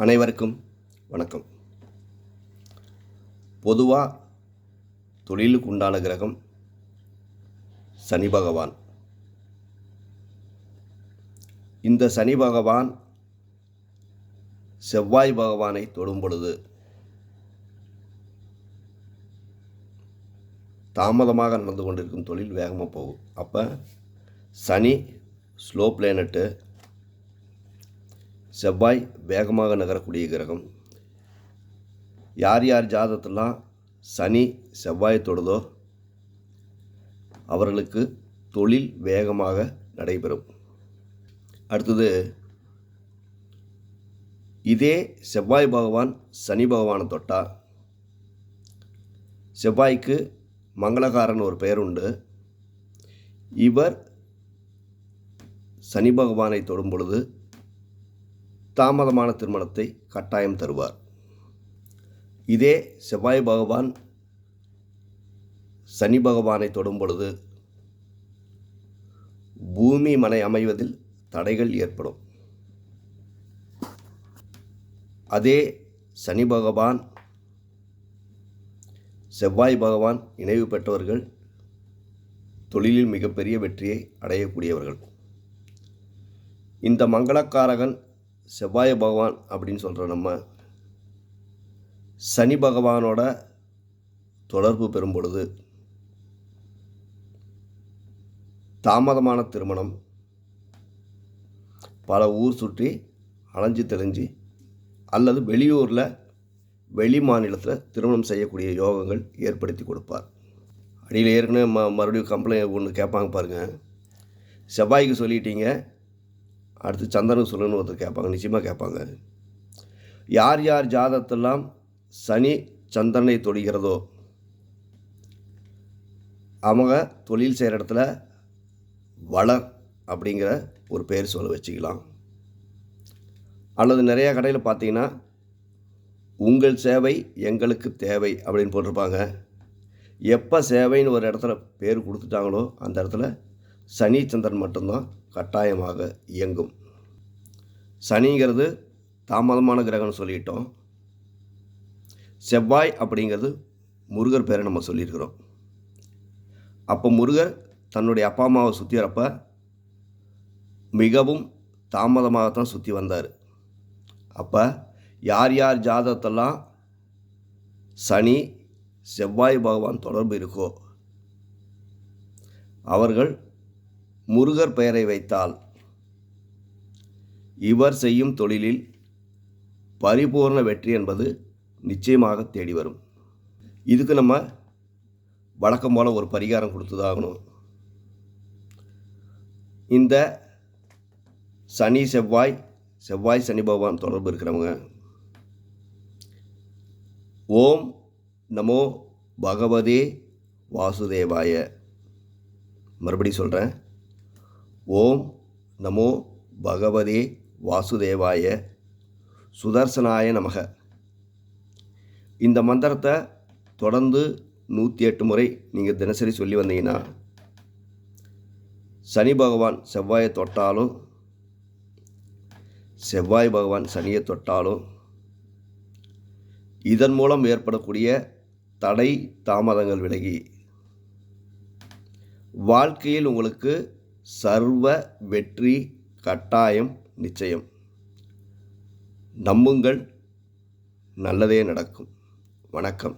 அனைவருக்கும் வணக்கம். பொதுவாக தொழிலுக்கு உண்டான கிரகம் சனி பகவான். இந்த சனி பகவான் செவ்வாய் பகவானை தொடும் பொழுது தாமதமாக நடந்து கொண்டிருக்கும் தொழில் வேகமாக போகும். அப்போ சனி ஸ்லோ பிளேனட்டு செவ்வாய் வேகமாக நகரக்கூடிய கிரகம். யார் யார் ஜாதத்திலாம் சனி செவ்வாய் தொடுதோ அவர்களுக்கு தொழில் வேகமாக நடைபெறும். அடுத்தது இதே செவ்வாய் பகவான் சனி பகவானை தொட்டா செவ்வாய்க்கு மங்களகாரன் ஒரு பெயர் உண்டு. இவர் சனி பகவானை தொடும் பொழுது தாமதமான திருமணத்தை கட்டாயம் தருவார். இதே செவ்வாய் பகவான் சனி பகவானை தொடும் பொழுது பூமி மனை அமைவதில் தடைகள் ஏற்படும். அதே சனி பகவான் செவ்வாய் பகவான் இணைவு பெற்றவர்கள் தொழிலில் மிகப்பெரிய வெற்றியை அடையக்கூடியவர்கள். இந்த மங்களக்காரகன் செவ்வாய் பகவான் அப்படின்னு சொல்கிற நம்ம. சனி பகவானோட தொடர்பு பெறும் பொழுது தாமதமான திருமணம் பல ஊர் சுற்றி அலைஞ்சு தெளிஞ்சு அல்லது வெளியூரில் வெளி மாநிலத்தில் திருமணம் செய்யக்கூடிய யோகங்கள் ஏற்படுத்தி கொடுப்பார். அடியில் ஏற்கனவே ம மறுபடியும் கம்ப்ளைண்ட் ஒன்று கேட்பாங்க பாருங்கள் செவ்வாய்க்கு சொல்லிட்டீங்க அடுத்து சந்திரன் சொல்லணும்னு ஒருத்தர் கேட்பாங்க நிச்சயமாக கேட்பாங்க. யார் யார் ஜாதத்தெல்லாம் சனி சந்திரனை தொடுகிறதோ அவங்க தொழில் செய்கிற இடத்துல வளர் அப்படிங்கிற ஒரு பெயர் சொல்ல வச்சுக்கலாம். அல்லது நிறையா கடையில் பார்த்தீங்கன்னா உங்கள் சேவை எங்களுக்கு தேவை அப்படின்னு போட்டிருப்பாங்க. எப்போ சேவைன்னு ஒரு இடத்துல பேர் கொடுத்துட்டாங்களோ அந்த இடத்துல சனி சந்திரன் மட்டும்தான் கட்டாயமாக இயங்கும். சனிங்கிறது தாமதமான கிரகம்னு சொல்லிட்டோம். செவ்வாய் அப்படிங்கிறது முருகர் பேரை நம்ம சொல்லியிருக்கிறோம். அப்போ முருகர் தன்னுடைய அப்பா அம்மாவை சுற்றி வரப்ப மிகவும் தாமதமாகத்தான் சுற்றி வந்தார். அப்போ யார் யார் ஜாதகத்தெல்லாம் சனி செவ்வாய் பகவான் தொடர்பு இருக்கோ அவர்கள் முருகர் பெயரை வைத்தால் இவர் செய்யும் தொழிலில் பரிபூர்ண வெற்றி என்பது நிச்சயமாக தேடி வரும். இதுக்கு நம்ம வழக்கம் போல் ஒரு பரிகாரம் கொடுத்துதாகணும் இந்த சனி செவ்வாய் செவ்வாய் சனி பகவான் தொடர்பு இருக்கிறவங்க ஓம் நமோ பகவதே வாசுதேவாய. மறுபடி சொல்கிறேன் ஓம் நமோ பகவதே வாசுதேவாய சுதர்சனாய நமக. இந்த மந்திரத்தை தொடர்ந்து நூற்றி எட்டு முறை நீங்கள் தினசரி சொல்லி வந்தீங்கன்னா சனி பகவான் செவ்வாயை தொட்டாலும் செவ்வாய் பகவான் சனியை தொட்டாலும் இதன் மூலம் ஏற்படக்கூடிய தடை தாமதங்கள் விலகி வாழ்க்கையில் உங்களுக்கு சர்வ வெற்றி கட்டாயம் நிச்சயம். நம்புங்கள் நல்லதே நடக்கும். வணக்கம்.